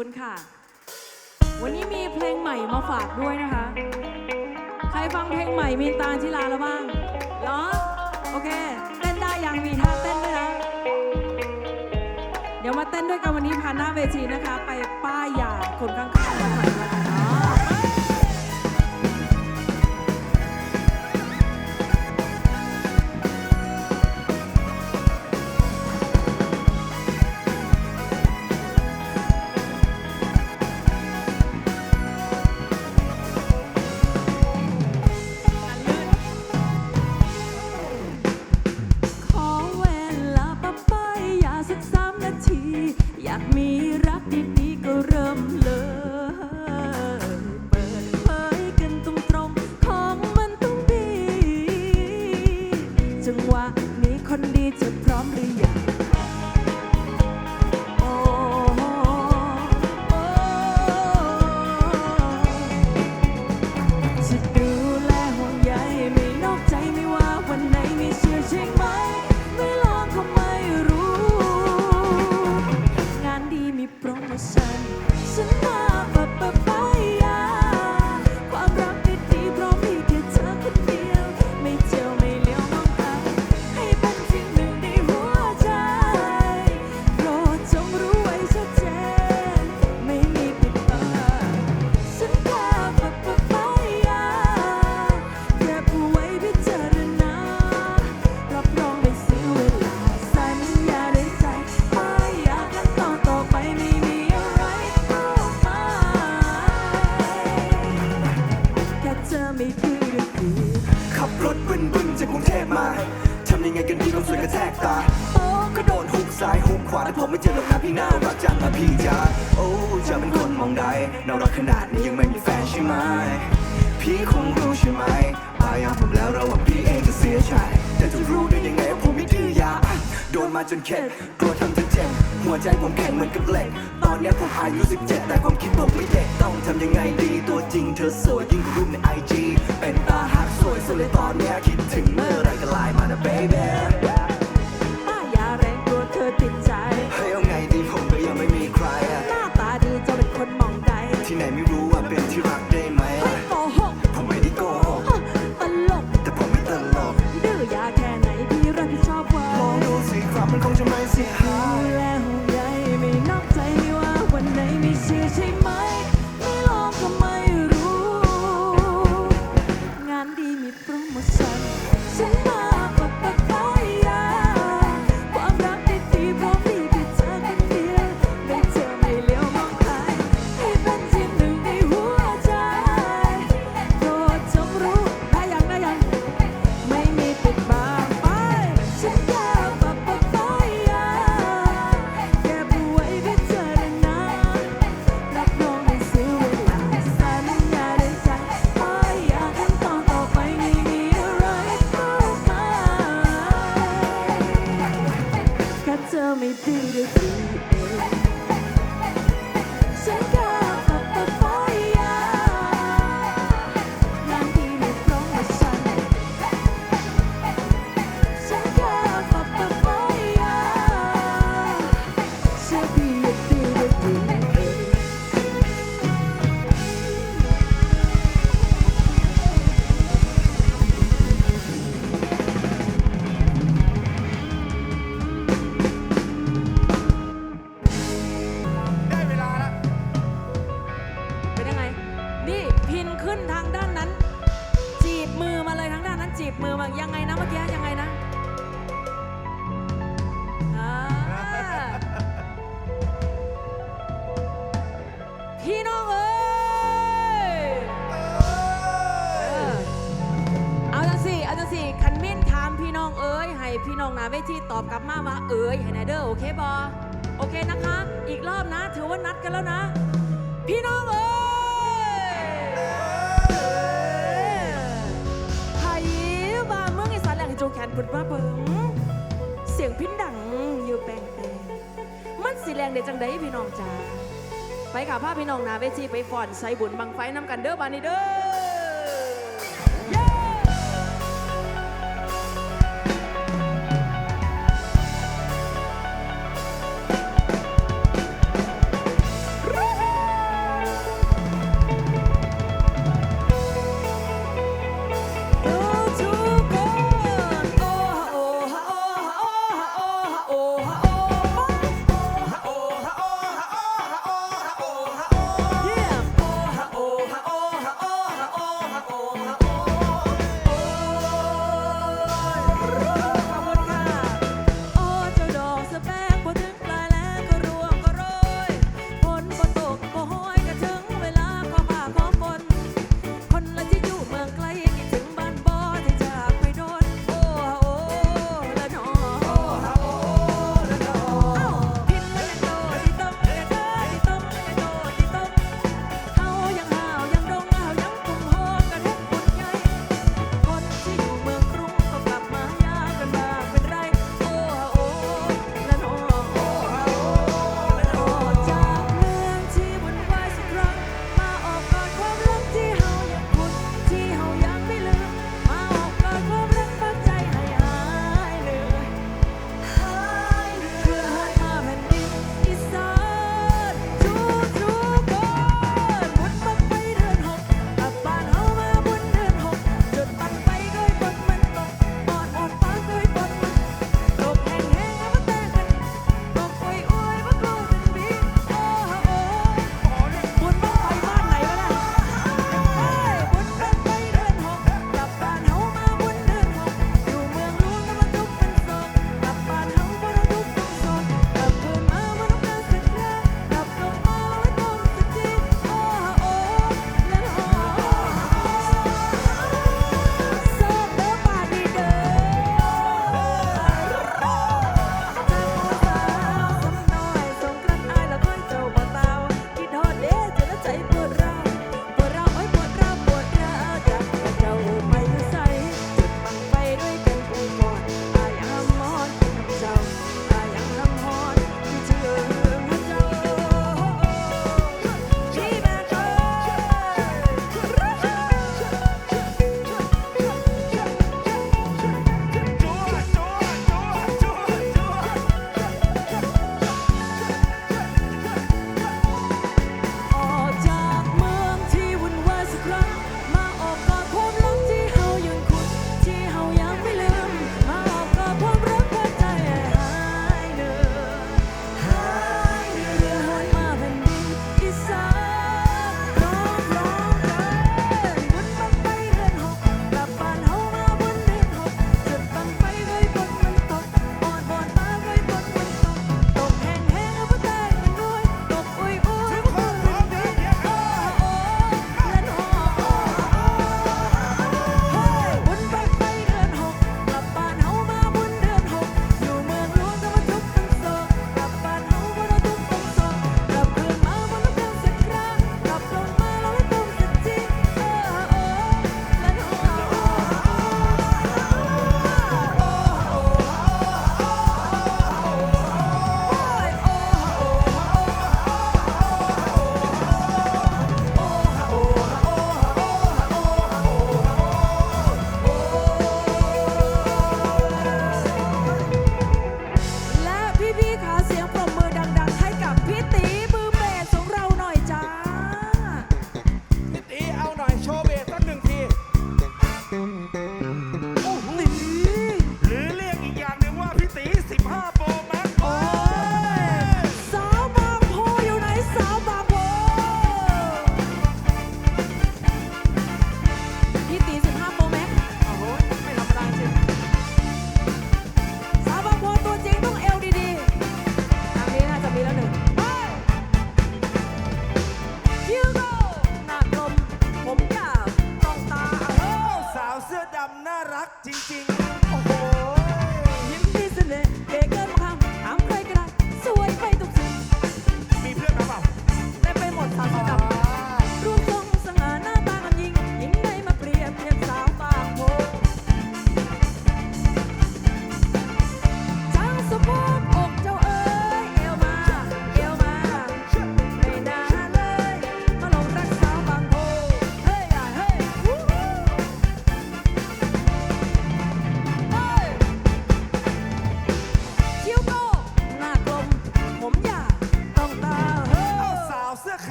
ุณค่ะ วันนี้มีเพลงใหม่มาฝากด้วยนะคะ ใครฟังเพลงใหม่มีตาชิลาแล้วบ้างเหรอ โอเค เต้นได้ยังมีท่าเต้นด้วยนะ เดี๋ยวมาเต้นด้วยกันวันนี้ผ่านหน้าเวทีนะคะ ไปป้ายยาคนข้างๆกันหน่นะคะ เข็ดกลัวทำจธเจ็บหัวใจผมแข็งเหมือนกับเหล็ก ตอนนี้ผมอายุ17แต่ งหนาเวทีตอบกลับมาว่าเอ๋ยไหนเดอร์โอเคบอโอเคนะคะ อีกรอบนะ ถือว่านัดกันแล้วนะ พี่น้องเอ๋ยไผ่บาเมืองสานแหล่งโจแคนบุดมาเบิ้งเสียงพินดังอยู่แปลงแปลงมันสีแรงเดดจังไดพี่น้องจ้าไปกับผ้าพี่น้องนาเวทีไปฟอนใส่บุญบังไฟน้ำกันเด้อบานีเด้อ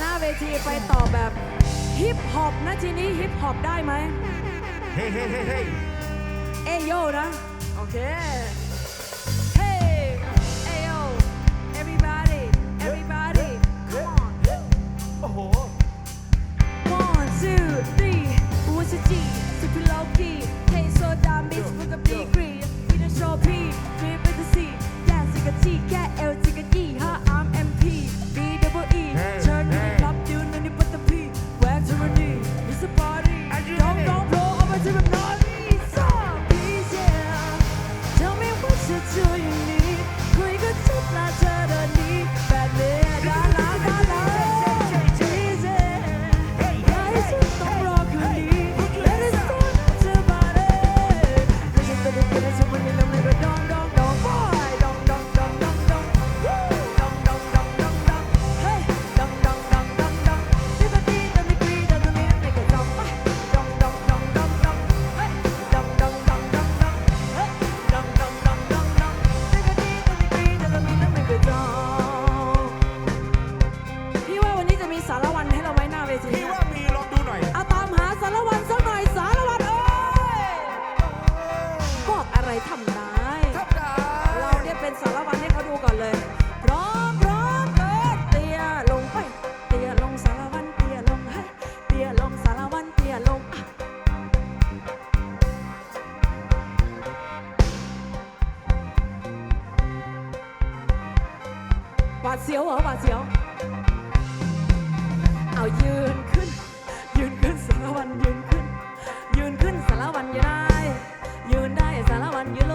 หน้าเวทีไปตอบแบบฮิปฮอปนะทีนี้ฮิปฮอปได้ไหมเฮ้เฮ้เฮ้เฮ้เอโยนะ โอเคาดเสียวเหรอหวาดเสียว เอายืนขึ้น ยืนขึ้นสารวันยืนขึ้น ยืนขึ้นสารวันยืนได้ ยืนได้สารวันยืน